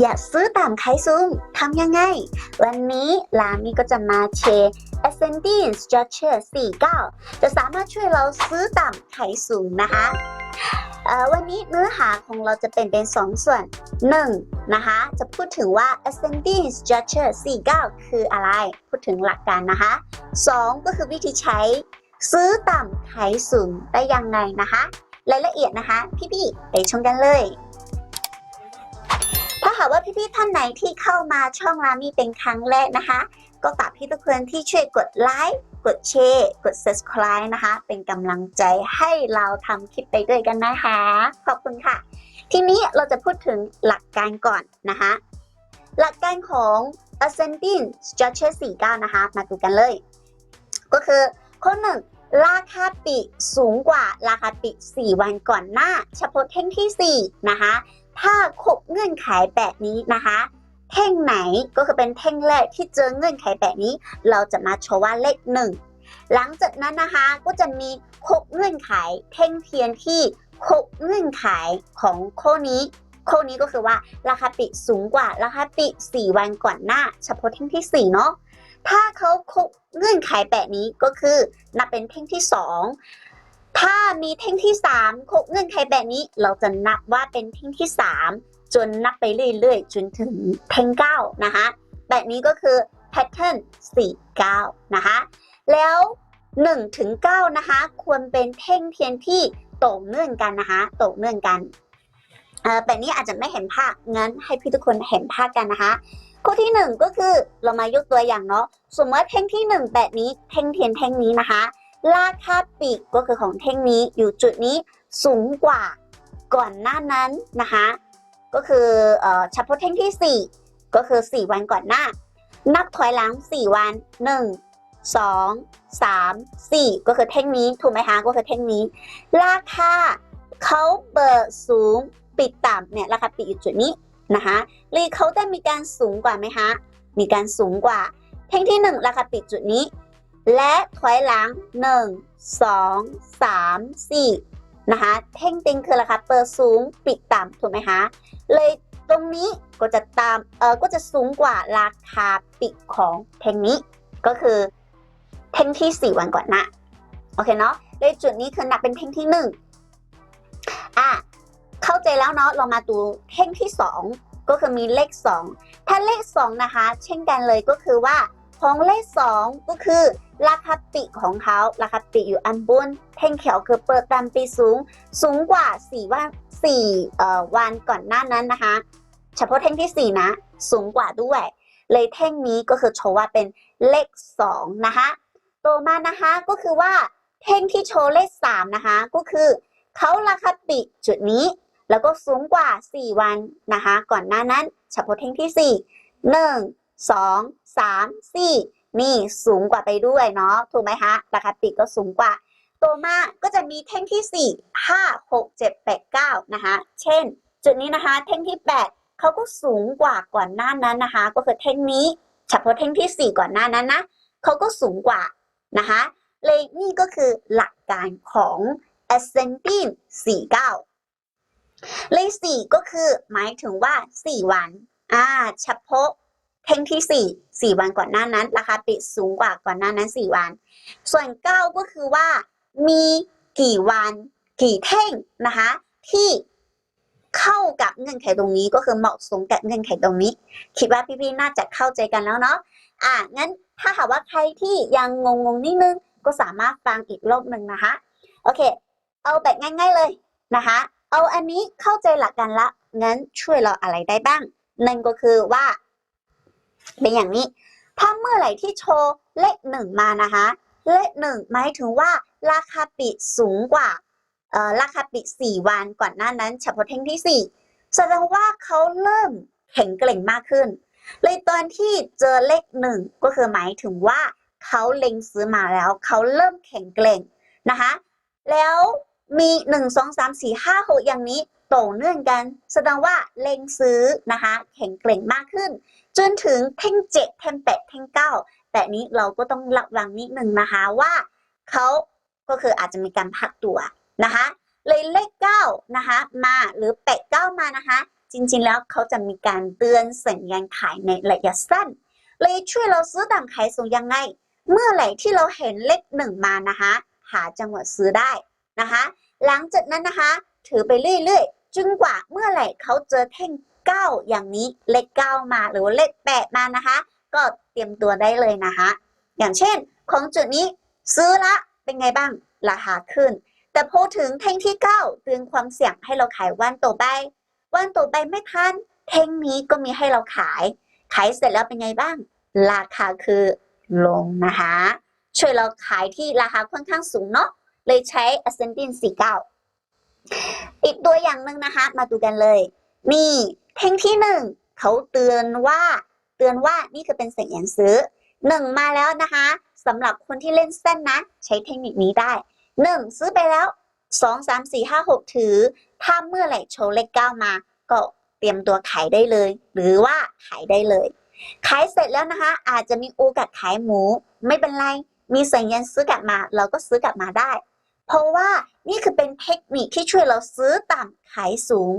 อย่าซื้อตามขายสูงทำยังไง วันนี้ลามีก็จะมาแชร์ Ascending Structure 49 จะสามารถช่วยเราซื้อต่ำขายสูงนะคะวันนี้เนื้อหาของเราจะเป็นเป็นสองส่วน 1. นะคะจะพูดถึงว่า Ascending Structure 49 คืออะไร พูดถึงหลักการนะคะ 2. ก็คือวิธีใช้ซื้อต่ำขายสูงได้ยังไงนะคะ รายละเอียดนะคะ พี่ๆไปชมกันเลย หากว่าพี่ๆท่านไหนที่เข้ามาช่องรามีเป็นครั้งแรกนะคะ ก็ฝากพี่ทุกคนที่ช่วยกดไลค์กดแชร์กด subscribe นะคะ เป็นกำลังใจให้เราทำคลิปไปด้วยกันนะคะ ขอบคุณค่ะ ทีนี้เราจะพูดถึงหลักการก่อนนะคะ หลักการของ ascending structure 49 นะคะ มาดูกันเลย ก็คือข้อหนึ่งราคาปิสูงกว่าราคาปิ 4 วันก่อนหน้า เฉพาะเท่งที่ 4 นะคะ ถ้าครบเงื่อนไขแบบนี้นะคะเท่งไหนก็คือเป็นเท่งแรกที่เจอเงื่อนไขแบบนี้ เราจะมาโชว์ว่าเลขหนึ่งหลังจากนั้นนะคะก็จะมีครบเงื่อนไขเท่งเทียนที่ครบเงื่อนไขของข้อนี้ข้อนี้ก็คือว่าราคาปิสูงกว่าราคาปิ4วันก่อนหน้า เฉพาะเท่งที่4เนาะถ้าเขาครบเงื่อนไขแบบนี้ก็คือนับเป็นเท่งที่ 2 ถ้ามีเท่งที่3ครบเงื่อนไขแบบนี้ เราจะนับว่าเป็นเท่งที่ 3 จนนับไปเรื่อยๆ จนถึงเท่ง9นะคะ แบบนี้ก็คือแพทเทิร์น49 นะคะ แล้ว1ถึง9นะคะ ควรเป็นเท่งเทียนที่ต่งเนื่องกันนะคะต่งเนื่องกันเออแบบนี้อาจจะไม่เห็นภาพงั้นให้พี่ทุกคนเห็นภาพกันนะคะข้อที่ 1 ก็คือเรามายกตัวอย่างเนาะสมมติเท่งที่ 1 แบบนี้เท่งเทียนแท่งนี้นะคะ ราคาปีกก็คือของเท่งนี้อยู่จุดนี้สูงกว่าก่อนหน้านั้นนะคะ ก็คือเอ่อเฉพาะเท่งที่ 4 ก็คือ 4 วันก่อนหน้า นับถอยหลัง 4 วัน 1 2 3 4 ก็คือเท่งนี้ถูกไหมคะก็คือเท่งนี้ ราคาเขาเปิดสูงปิดต่ำเนี่ยราคาปิดอยู่จุดนี้นะคะเลยเขาได้มีการสูงกว่าไหมคะมีการสูงกว่า เท่งที่ 1 ราคาปิดจุดนี้ และถอยหลัง 1 2 3 4 นะคะ เท่งติงคืออะไรคาเปิดสูงปิดต่ำถูกไหมคะ เลยตรงนี้ก็จะตามเออก็จะสูงกว่าราคาปิดของเท่งนี้ ก็คือเท่งที่ 4 วันก่อนน้าโอเคเนาะเลยจุดนี้คือนับเป็นเท่งที่ 1 อะ เข้าใจแล้วเนาะเรามาดูเท่งที่ 2 ก็คือมีเลข 2 ถ้าเลข 2 นะคะ เช่นกันเลยก็คือว่าของเลข 2 ก็คือ ราคาปิของเขาราคาปิอยู่อันบนเท่งเขียวคือเปิดตามปีสูง สูงกว่า4วัน4เอ่อวันก่อนหน้านั้นนะคะ เฉพาะเท่งที่ 4 นะ สูงกว่าด้วย เลยเท่งนี้ก็คือโชว์ว่าเป็นเลข 2 นะคะต่อมานะคะก็คือว่าเท่งที่โชว์เลข 3 นะคะ ก็คือเขาราคาปิจุดนี้ แล้วก็สูงกว่า 4 วันนะคะ ก่อนหน้านั้น เฉพาะเท่งที่ 4 1 2 3 4 นี่สูงกว่าไปด้วยเนาะถูกไหมคะราคาปิดก็สูงกว่าต่อมากก็จะมีเท่งที่ 4 5 6 7 8 9 นะคะ เช่น จุดนี้นะคะเท่งที่ 8เขาก็สูงกว่าก่อนหน้านั้นนะคะ ก็คือเท่งนี้เฉพาะเท่งที่ 4 ก่อนหน้านั้นนะเขาก็สูงกว่านะคะเลยนี่ก็คือหลักการของ ascending 49 เลขสี่ก็คือหมายถึงว่า 4 วัน อ่า เฉพาะ เท่งที่ 4 4 วันก่อนหน้านั้น ราคาปิดสูงกว่าก่อนหน้านั้น 4 วัน ส่วน 9 ก็คือว่ามีกี่วันกี่เท่งนะคะที่เข้ากับเงื่อนไขตรงนี้ก็คือเหมาะสมกับเงื่อนไขตรงนี้ คิดว่าพี่ๆน่าจะเข้าใจกันแล้วเนาะอ่างั้นถ้าหากว่าใครที่ยังงงๆนิดนึงก็สามารถฟังอีกรอบหนึ่งนะคะโอเค เอาแบบง่าย ๆเลยนะคะ เอาอันนี้เข้าใจหลักการละงั้นช่วยเราอะไรได้บ้างนั่นก็คือว่า เป็นอย่างนี้ ถ้าเมื่อไหร่ที่โชว์เลขหนึ่งมานะคะ เลขหนึ่งหมายถึงว่าราคาปิดสูงกว่าราคาปิดสี่วันก่อนหน้านั้นเฉพาะเท่งที่สี่แสดงว่าเขาเริ่มแข็งแกร่งมากขึ้น เลยตอนที่เจอเลขหนึ่งก็คือหมายถึงว่าเขาเล็งซื้อมาแล้วเขาเริ่มแข็งแกร่งนะคะ แล้วมีหนึ่งสองสามสี่ห้าหกอย่างนี้ ต่อเนื่องกัน แสดงว่าเล็งซื้อนะคะ แข็งแกร่งมากขึ้น จนถึงเท่งเจ็ดเท่งแปดเท่งเก้าแต่นี้เราก็ต้องระวังนิดนึงนะคะว่าเขาก็คืออาจจะมีการพักตัวนะคะ เลยเลขเก้านะคะมาหรือแปดเก้ามานะคะ จริงๆแล้วเขาจะมีการเตือนสัญญาณขายในระยะสั้น เลยช่วยเราซื้อต่ำขายสูงยังไง เมื่อไหร่ที่เราเห็นเลขหนึ่งมานะคะ หาจังหวะซื้อได้นะคะ หลังจากนั้นนะคะ ถือไปเรื่อยๆจนกว่าเมื่อไหร่เขาเจอแท่งเก้าอย่างนี้เลขเก้ามาหรือเลขแปดมานะคะ ก็เตรียมตัวได้เลยนะคะ อย่างเช่น ของจุดนี้ซื้อละเป็นไงบ้างราคาขึ้น แต่พอถึงแท่งที่เก้าเตือนความเสี่ยงให้เราขายวันต่อไปวันต่อไปไม่ทันแท่งนี้ก็มีให้เราขาย ขายเสร็จแล้วเป็นไงบ้าง ราคาคือลงนะคะ ช่วยเราขายที่ราคาค่อนข้างสูงเนาะเลยใช้ ascending 49 อีกตัวอย่างหนึ่งนะคะ มาดูกันเลย นี่แท่งที่หนึ่งเขาเตือนว่า เตือนว่านี่คือเป็นเสัญญาณซื้อหนึ่งมาแล้วนะคะสำหรับคนที่เล่นเส้นนะ ใช้เทคนิคนี้ได้หนึ่งซื้อไปแล้วสองสามสี่ห้าหกถือ ถ้าเมื่อไหร่โชว์เลขเก้ามา ก็เตรียมตัวขายได้เลย หรือว่าขายได้เลย ขายเสร็จแล้วนะคะ อาจจะมีโอกาสขายหมู ไม่เป็นไร มีสัญญาณซื้อกลับมา เราก็ซื้อกลับมาได้ นี่คือเป็นเทคนิคที่ช่วยเราซื้อต่ำขายสูง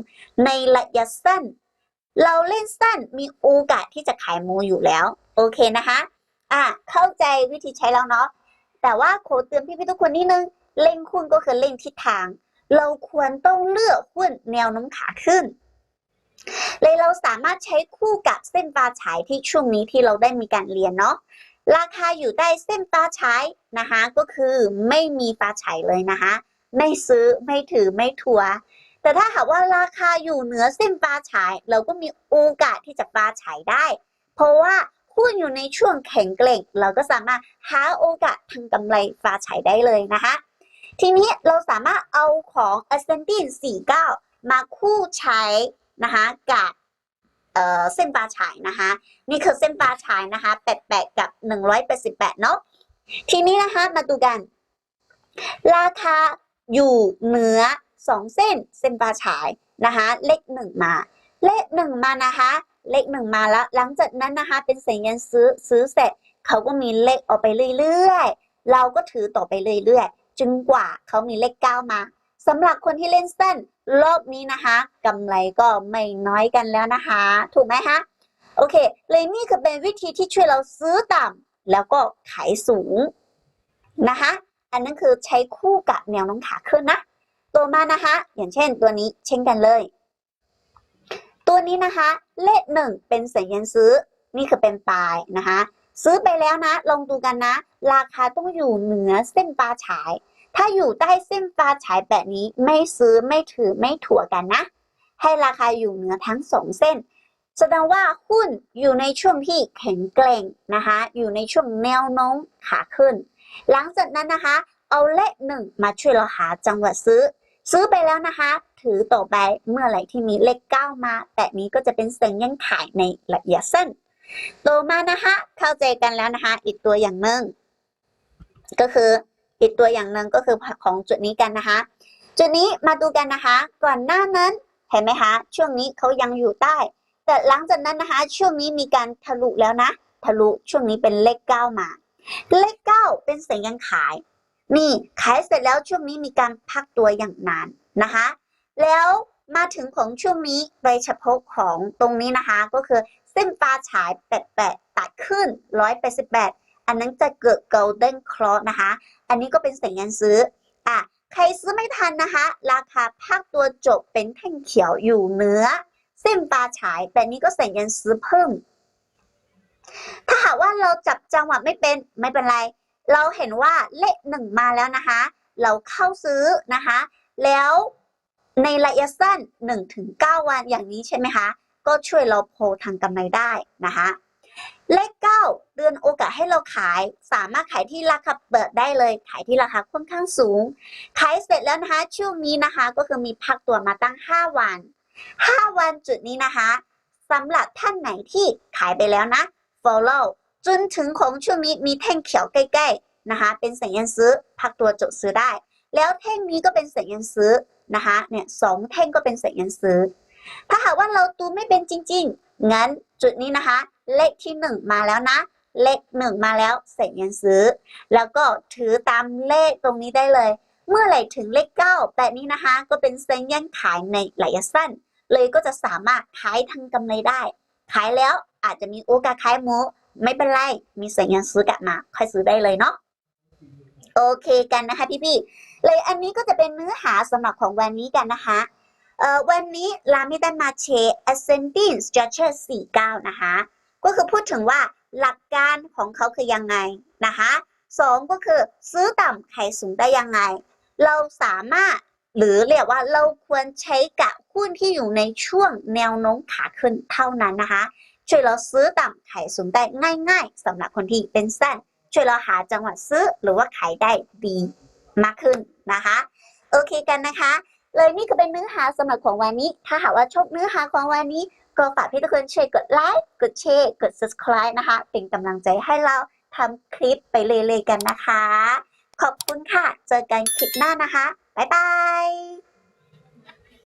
ในระยะสั้น เราเล่นสั้นมีโอกาสที่จะขายมูอยู่แล้ว โอเคนะคะอะเข้าใจวิธีใช้แล้วเนาะแต่ว่าขอเตือนพี่ๆทุกคนนิดนึงเล่งหุ้นก็คือเล่งทิศทาง เราควรต้องเลือกหุ้นแนวโน้มขาขึ้น เลยเราสามารถใช้คู่กับเส้นปลาฉายที่ช่วงนี้ที่เราได้มีการเรียนเนาะราคาอยู่ใต้เส้นปลาฉายนะคะ ก็คือไม่มีปลาฉายเลยนะคะ ไม่ซื้อไม่ถือไม่ทัวร์แต่ถ้าหากว่าราคาอยู่เหนือเส้นปลาฉาย เราก็มีโอกาสที่จะปลาฉายได้ เพราะว่าหุ้นอยู่ในช่วงแข็งเกร่ง เราก็สามารถหาโอกาสทางกำไรปลาฉายได้เลยนะคะ ทีนี้เราสามารถเอาของ Ascending 49 มาคู่ใช้นะคะกับเอ่อเส้นปลาฉายนะคะนี่คือเส้นปลาฉายนะคะ88กับ188เนาะทีนี้นะคะมาดูกัน ราคา อยู่เหนือ2เส้นเส้นปลาฉายนะคะ เลขหนึ่งมา เลขหนึ่งมานะคะ เลขหนึ่งมาแล้ว หลังจากนั้นนะคะ เป็นสัญญาณซื้อซื้อเสร็จเขาก็มีเลขออกไปเรื่อยๆ เราก็ถือต่อไปเรื่อยๆจนกว่าเขามีเลขเก้ามาสำหรับคนที่เล่นเส้นรอบนี้นะคะกำไรก็ไม่น้อยกันแล้วนะคะ ถูกไหมคะโอเค เลยนี่คือเป็นวิธีที่ช่วยเราซื้อต่ำแล้วก็ขายสูงนะคะ อันนั้นคือใช้คู่กับแนวโน้มขาขึ้นนะ ตัวมานะคะ อย่างเช่นตัวนี้เช่นกันเลย ตัวนี้นะคะ เลขหนึ่งเป็นสัญญาณซื้อ นี่คือเป็นปลายนะคะ ซื้อไปแล้วนะ ลองดูกันนะ ราคาต้องอยู่เหนือเส้นปลาฉาย ถ้าอยู่ใต้เส้นปลาฉายแบบนี้ไม่ซื้อไม่ถือไม่ถั่วกันนะ ให้ราคาอยู่เหนือทั้งสองเส้นแสดงว่าหุ้นอยู่ในช่วงที่แข็งแกร่งนะคะ อยู่ในช่วงแนวโน้มขาขึ้น หลังจากนั้นนะคะ เอาเลขหนึ่งมาช่วยเราหาจังหวะซื้อ ซื้อไปแล้วนะคะ ถือต่อไปเมื่อไหร่ที่มีเลขเก้ามา แบบนี้ก็จะเป็นสัญญาณขายในระยะสั้นต่อมานะคะ เข้าใจกันแล้วนะคะ อีกตัวอย่างหนึ่งก็คืออีกตัวอย่างหนึ่งก็คือของจุดนี้กันนะคะ จุดนี้มาดูกันนะคะ ก่อนหน้านั้นเห็นไหมคะ ช่วงนี้เขายังอยู่ใต้ แต่หลังจากนั้นนะคะ ช่วงนี้มีการทะลุแล้วนะ ทะลุช่วงนี้เป็นเลขเก้ามา เลขเก้าเป็นสัญญาณขาย นี่ขายเสร็จแล้วช่วงนี้มีการพักตัวอย่างนานนะคะ แล้วมาถึงของช่วงนี้โดยเฉพาะของตรงนี้นะคะ ก็คือเส้นปลาฉายแปดแปดตัดขึ้นร้อยแปดสิบแปดอันนั้นจะเกิด golden cross นะคะ อันนี้ก็เป็นสัญญาณซื้ออะใครซื้อไม่ทันนะคะ ราคาภาคตัวจบเป็นแท่งเขียวอยู่เนื้อ เส้นปลาฉาย แต่นี้ก็สัญญาณซื้อเพิ่ม ถ้าหากว่าเราจับจังหวะไม่เป็นไม่เป็นไร เราเห็นว่าเลขหนึ่งมาแล้วนะคะ เราเข้าซื้อนะคะ แล้วในระยะสั้น1-9 วันอย่างนี้ใช่ไหมคะ ก็ช่วยเราโพทางกำไรได้นะคะเลขเก้าเดือนโอกาสให้เราขาย สามารถขายที่ราคาเปิดได้เลย ขายที่ราคาค่อนข้างสูง ขายเสร็จแล้วนะคะ ช่วงนี้นะคะ ก็คือมีพักตัวมาตั้ง 5 วัน 5 วันจุดนี้นะคะสำหรับท่านไหนที่ขายไปแล้วนะ follow จนถึงของช่วงนี้มีแท่งเขียวใกล้ๆนะคะเป็นสัญญาณซื้อพักตัวจดซื้อได้ แล้วแท่งนี้ก็เป็นสัญญาณซื้อนะคะเนี่ยสองแท่งก็เป็นสัญญาณซื้อ ถ้าหากว่าเราตูไม่เป็นจริง ๆ งั้นจุดนี้นะคะ เลขที่หนึ่งมาแล้วนะ เลขหนึ่งมาแล้วเสร็จเงินซื้อ แล้วก็ถือตามเลขตรงนี้ได้เลย เมื่อไหร่ถึงเลขเก้าแบบนี้นะคะ ก็เป็นสัญญาณขายในระยะสั้น เลยก็จะสามารถขายทางกำไรได้ ขายแล้ว อาจจะมีโอกาสขายหมูไม่เป็นไร มีสัญญาณซื้อกลับมา ค่อยซื้อได้เลยเนาะโอเคกันนะคะพี่ๆเลยอันนี้ก็จะเป็นเนื้อหาสำหรับของวันนี้กันนะคะเอ่อวันนี้ลามิตันมาเช ascending structure 49 นะคะ ก็คือพูดถึงว่าหลักการของเขาคือยังไงนะคะสองก็คือซื้อต่ำขายสูงได้ยังไง เราสามารถหรือเรียกว่าเราควรใช้กับหุ้นที่อยู่ในช่วงแนวโน้มขาขึ้นเท่านั้นนะคะ ช่วยเราซื้อต่ำขายสูงได้ง่ายๆสำหรับคนที่เป็นสั้นช่วยเราหาจังหวะซื้อหรือว่าขายได้ดีมากขึ้นนะคะ โอเคกันนะคะ เลยนี่ก็เป็นเนื้อหาสำหรับของวันนี้ ถ้าหากว่าชอบเนื้อหาของวันนี้ ก็ฝากพี่ทุกคนช่วยกดไลค์กดแชร์กด subscribe นะคะ เป็นกำลังใจให้เราทำคลิปไปเรื่อยๆกันนะคะ ขอบคุณค่ะ เจอกันคลิปหน้านะคะ บ๊ายบาย